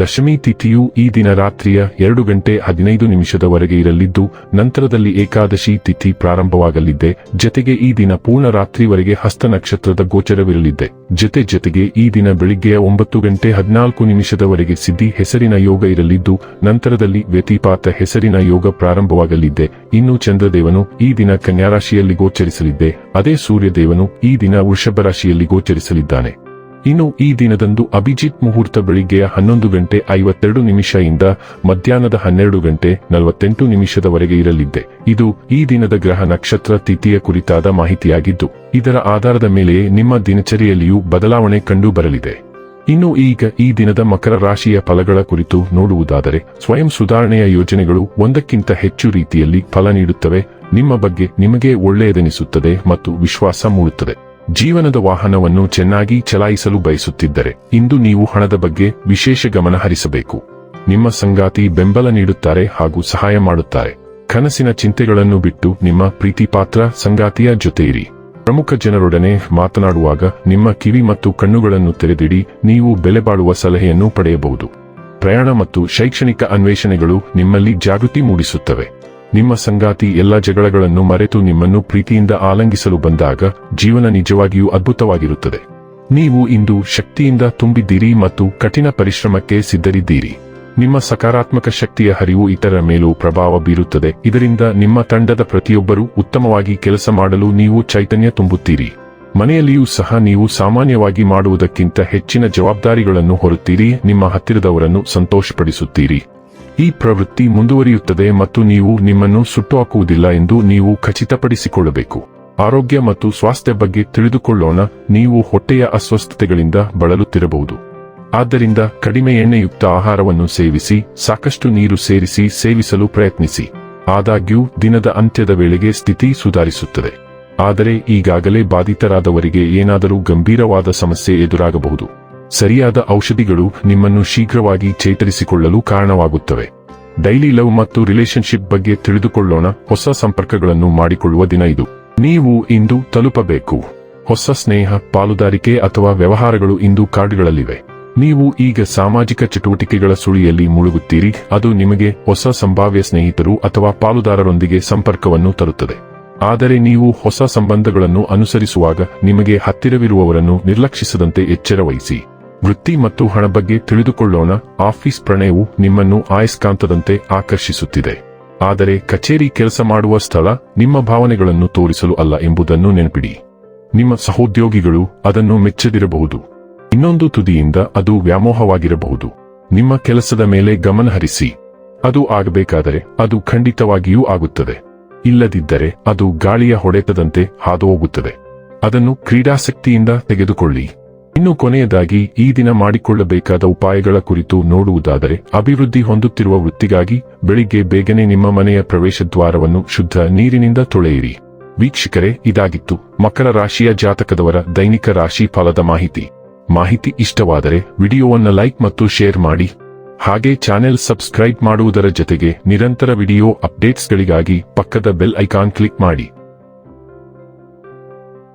ದಶಮಿ ತಿಥಿಯು ಈ ದಿನ ರಾತ್ರಿಯ ಎರಡು ಗಂಟೆ ಹದಿನೈದು ನಿಮಿಷದವರೆಗೆ ಇರಲಿದ್ದು, ನಂತರದಲ್ಲಿ ಏಕಾದಶಿ ತಿಥಿ ಪ್ರಾರಂಭವಾಗಲಿದ್ದೆ ಜತೆಗೆ ಈ ದಿನ ಪೂರ್ಣ ರಾತ್ರಿವರೆಗೆ ಹಸ್ತ ನಕ್ಷತ್ರದ ಗೋಚರವಿರಲಿದೆ. ಜೊತೆ ಜೊತೆಗೆ ಈ ದಿನ ಬೆಳಿಗ್ಗೆಯ ಒಂಬತ್ತು ಗಂಟೆ ಹದಿನಾಲ್ಕು ನಿಮಿಷದವರೆಗೆ ಸಿದ್ಧಿ ಹೆಸರಿನ ಯೋಗ ಇರಲಿದ್ದು, ನಂತರದಲ್ಲಿ ವ್ಯತಿಪಾತ ಹೆಸರಿನ ಯೋಗ ಪ್ರಾರಂಭವಾಗಲಿದ್ದೆ ಇನ್ನು ಚಂದ್ರದೇವನು ಈ ದಿನ ಕನ್ಯಾರಾಶಿಯಲ್ಲಿ ಗೋಚರಿಸಲಿದ್ದೆ ಅದೇ ಸೂರ್ಯದೇವನು ಈ ದಿನ ವೃಷಭ ರಾಶಿಯಲ್ಲಿ ಗೋಚರಿಸಲಿದ್ದಾನೆ. ಇನ್ನು ಈ ದಿನದಂದು ಅಭಿಜಿತ್ ಮುಹೂರ್ತ ಬೆಳಿಗ್ಗೆಯ ಹನ್ನೊಂದು ಗಂಟೆ ಐವತ್ತೆರಡು ನಿಮಿಷದಿಂದ ಮಧ್ಯಾಹ್ನದ ಹನ್ನೆರಡು ಗಂಟೆ ನಲವತ್ತೆಂಟು ನಿಮಿಷದವರೆಗೆ ಇರಲಿದ್ದೆ. ಇದು ಈ ದಿನದ ಗ್ರಹ ನಕ್ಷತ್ರ ತಿಥಿಯ ಕುರಿತಾದ ಮಾಹಿತಿಯಾಗಿದ್ದು, ಇದರ ಆಧಾರದ ಮೇಲೆಯೇ ನಿಮ್ಮ ದಿನಚರಿಯಲ್ಲಿಯೂ ಬದಲಾವಣೆ ಕಂಡು ಬರಲಿದೆ. ಇನ್ನು ಈಗ ಈ ದಿನದ ಮಕರ ರಾಶಿಯ ಫಲಗಳ ಕುರಿತು ನೋಡುವುದಾದರೆ, ಸ್ವಯಂ ಸುಧಾರಣೆಯ ಯೋಜನೆಗಳು ಒಂದಕ್ಕಿಂತ ಹೆಚ್ಚು ರೀತಿಯಲ್ಲಿ ಫಲ ನೀಡುತ್ತವೆ. ನಿಮ್ಮ ಬಗ್ಗೆ ನಿಮಗೆ ಒಳ್ಳೆಯದೆನಿಸುತ್ತದೆ ಮತ್ತು ವಿಶ್ವಾಸ ಮೂಡುತ್ತದೆ. ಜೀವನದ ವಾಹನವನ್ನು ಚೆನ್ನಾಗಿ ಚಲಾಯಿಸಲು ಬಯಸುತ್ತಿದ್ದರೆ ಇಂದು ನೀವು ಹಣದ ಬಗ್ಗೆ ವಿಶೇಷ ಗಮನ ಹರಿಸಬೇಕು. ನಿಮ್ಮ ಸಂಗಾತಿ ಬೆಂಬಲ ನೀಡುತ್ತಾರೆ ಹಾಗೂ ಸಹಾಯ ಮಾಡುತ್ತಾರೆ. ಕನಸಿನ ಚಿಂತೆಗಳನ್ನು ಬಿಟ್ಟು ನಿಮ್ಮ ಪ್ರೀತಿಪಾತ್ರ ಸಂಗಾತಿಯ ಜೊತೆ ಪ್ರಮುಖ ಜನರೊಡನೆ ಮಾತನಾಡುವಾಗ ನಿಮ್ಮ ಕಿವಿ ಮತ್ತು ಕಣ್ಣುಗಳನ್ನು ತೆರೆದಿಡಿ, ನೀವು ಬೆಲೆಬಾಳುವ ಸಲಹೆಯನ್ನು ಪಡೆಯಬಹುದು. ಪ್ರಯಾಣ ಮತ್ತು ಶೈಕ್ಷಣಿಕ ಅನ್ವೇಷಣೆಗಳು ನಿಮ್ಮಲ್ಲಿ ಜಾಗೃತಿ ಮೂಡಿಸುತ್ತವೆ. ನಿಮ್ಮ ಸಂಗಾತಿ ಎಲ್ಲ ಜಗಳಗಳನ್ನು ಮರೆತು ನಿಮ್ಮನ್ನು ಪ್ರೀತಿಯಿಂದ ಆಲಂಗಿಸಲು ಬಂದಾಗ ಜೀವನ ನಿಜವಾಗಿಯೂ ಅದ್ಭುತವಾಗಿರುತ್ತದೆ. ನೀವು ಇಂದು ಶಕ್ತಿಯಿಂದ ತುಂಬಿದ್ದೀರಿ ಮತ್ತು ಕಠಿಣ ಪರಿಶ್ರಮಕ್ಕೆ ಸಿದ್ಧರಿದ್ದೀರಿ. ನಿಮ್ಮ ಸಕಾರಾತ್ಮಕ ಶಕ್ತಿಯ ಹರಿವು ಇತರ ಮೇಲೂ ಪ್ರಭಾವ ಬೀರುತ್ತದೆ. ಇದರಿಂದ ನಿಮ್ಮ ತಂಡದ ಪ್ರತಿಯೊಬ್ಬರೂ ಉತ್ತಮವಾಗಿ ಕೆಲಸ ಮಾಡಲು ನೀವು ಚೈತನ್ಯ ತುಂಬುತ್ತೀರಿ. ಮನೆಯಲ್ಲಿಯೂ ಸಹ ನೀವು ಸಾಮಾನ್ಯವಾಗಿ ಮಾಡುವುದಕ್ಕಿಂತ ಹೆಚ್ಚಿನ ಜವಾಬ್ದಾರಿಗಳನ್ನು ಹೊರುತ್ತೀರಿ. ನಿಮ್ಮ ಹತ್ತಿರದವರನ್ನು ಸಂತೋಷಪಡಿಸುತ್ತೀರಿ. ಈ ಪ್ರವೃತ್ತಿ ಮುಂದುವರಿಯುತ್ತದೆ ಮತ್ತು ನೀವು ನಿಮ್ಮನ್ನು ಸುಟ್ಟುಹಾಕುವುದಿಲ್ಲ ಎಂದು ನೀವು ಖಚಿತಪಡಿಸಿಕೊಳ್ಳಬೇಕು. ಆರೋಗ್ಯ ಮತ್ತು ಸ್ವಾಸ್ಥ್ಯ ಬಗ್ಗೆ ತಿಳಿದುಕೊಳ್ಳೋಣ, ನೀವು ಹೊಟ್ಟೆಯ ಅಸ್ವಸ್ಥತೆಗಳಿಂದ ಬಳಲುತ್ತಿರಬಹುದು. ಆದ್ದರಿಂದ ಕಡಿಮೆ ಎಣ್ಣೆಯುಕ್ತ ಆಹಾರವನ್ನು ಸೇವಿಸಿ, ಸಾಕಷ್ಟು ನೀರು ಸೇರಿಸಿ ಸೇವಿಸಲು ಪ್ರಯತ್ನಿಸಿ. ಆದಾಗ್ಯೂ, ದಿನದ ಅಂತ್ಯದ ವೇಳೆಗೆ ಸ್ಥಿತಿ ಸುಧಾರಿಸುತ್ತದೆ. ಆದರೆ ಈಗಾಗಲೇ ಬಾಧಿತರಾದವರಿಗೆ ಏನಾದರೂ ಗಂಭೀರವಾದ ಸಮಸ್ಯೆ ಎದುರಾಗಬಹುದು. ಸರಿಯಾದ ಔಷಧಿಗಳು ನಿಮ್ಮನ್ನು ಶೀಘ್ರವಾಗಿ ಚೇತರಿಸಿಕೊಳ್ಳಲು ಕಾರಣವಾಗುತ್ತವೆ. ಡೈಲಿ ಲವ್ ಮತ್ತು ರಿಲೇಶನ್ಶಿಪ್ ಬಗ್ಗೆ ತಿಳಿದುಕೊಳ್ಳೋಣ. ಹೊಸ ಸಂಪರ್ಕಗಳನ್ನು ಮಾಡಿಕೊಳ್ಳುವ ದಿನ ಇದು. ನೀವು ಇಂದು ತಲುಪಬೇಕು. ಹೊಸ ಸ್ನೇಹ, ಪಾಲುದಾರಿಕೆ ಅಥವಾ ವ್ಯವಹಾರಗಳು ಇಂದು ಕಾರ್ಡ್ಗಳಲ್ಲಿವೆ ನೀವು ಈಗ ಸಾಮಾಜಿಕ ಚಟುವಟಿಕೆಗಳ ಸುಳಿಯಲ್ಲಿ ಮುಳುಗುತ್ತೀರಿ. ಅದು ನಿಮಗೆ ಹೊಸ ಸಂಭಾವ್ಯ ಸ್ನೇಹಿತರು ಅಥವಾ ಪಾಲುದಾರರೊಂದಿಗೆ ಸಂಪರ್ಕವನ್ನು ತರುತ್ತದೆ. ಆದರೆ ನೀವು ಹೊಸ ಸಂಬಂಧಗಳನ್ನು ಅನುಸರಿಸುವಾಗ ನಿಮಗೆ ಹತ್ತಿರವಿರುವವರನ್ನು ನಿರ್ಲಕ್ಷಿಸದಂತೆ ಎಚ್ಚರ ವಹಿಸಿ ವೃತ್ತಿ ಮತ್ತು ಹಣ ಬಗ್ಗೆ ತಿಳಿದುಕೊಳ್ಳೋಣ. ಆಫೀಸ್ ಪ್ರಣಯವು ನಿಮ್ಮನ್ನು ಆಯಸ್ಕಾಂತದಂತೆ ಆಕರ್ಷಿಸುತ್ತಿದೆ. ಆದರೆ ಕಚೇರಿ ಕೆಲಸ ಮಾಡುವ ಸ್ಥಳ ನಿಮ್ಮ ಭಾವನೆಗಳನ್ನು ತೋರಿಸಲು ಅಲ್ಲ ಎಂಬುದನ್ನು ನೆನಪಿಡಿ. ನಿಮ್ಮ ಸಹೋದ್ಯೋಗಿಗಳು ಅದನ್ನು ಮೆಚ್ಚದಿರಬಹುದು. ಇನ್ನೊಂದು ತುದಿಯಿಂದ ಅದು ವ್ಯಾಮೋಹವಾಗಿರಬಹುದು. ನಿಮ್ಮ ಕೆಲಸದ ಮೇಲೆ ಗಮನಹರಿಸಿ ಅದು ಆಗಬೇಕಾದರೆ ಅದು ಖಂಡಿತವಾಗಿಯೂ ಆಗುತ್ತದೆ. ಇಲ್ಲದಿದ್ದರೆ ಅದು ಗಾಳಿಯ ಹೊಡೆತದಂತೆ ಹಾದು ಹೋಗುತ್ತದೆ. ಅದನ್ನು ಕ್ರೀಡಾಸಕ್ತಿಯಿಂದ ತೆಗೆದುಕೊಳ್ಳಿ. ಇನ್ನು ಕೊನೆಯದಾಗಿ ಈ ದಿನ ಮಾಡಿಕೊಳ್ಳಬೇಕಾದ ಉಪಾಯಗಳ ಕುರಿತು ನೋಡುವುದಾದರೆ, ಅಭಿವೃದ್ಧಿ ಹೊಂದುತ್ತಿರುವ ವೃತ್ತಿಗಾಗಿ ಬೆಳಿಗ್ಗೆ ಬೇಗನೆ ನಿಮ್ಮ ಮನೆಯ ಪ್ರವೇಶ ದ್ವಾರವನ್ನು ಶುದ್ಧ ನೀರಿನಿಂದ ತೊಳೆಯಿರಿ. ವೀಕ್ಷಕರೇ, ಇದಾಗಿತ್ತು ಮಕರ ರಾಶಿಯ ಜಾತಕದವರ ದೈನಿಕ ರಾಶಿ ಫಲದ ಮಾಹಿತಿ. ಮಾಹಿತಿ ಇಷ್ಟವಾದರೆ ವಿಡಿಯೋವನ್ನು ಲೈಕ್ ಮತ್ತು ಶೇರ್ ಮಾಡಿ. ಹಾಗೆ ಚಾನೆಲ್ ಸಬ್ಸ್ಕ್ರೈಬ್ ಮಾಡುವುದರ ಜೊತೆಗೆ ನಿರಂತರ ವಿಡಿಯೋ ಅಪ್ಡೇಟ್ಸ್ಗಳಿಗಾಗಿ ಪಕ್ಕದ ಬೆಲ್ ಐಕಾನ್ ಕ್ಲಿಕ್ ಮಾಡಿ.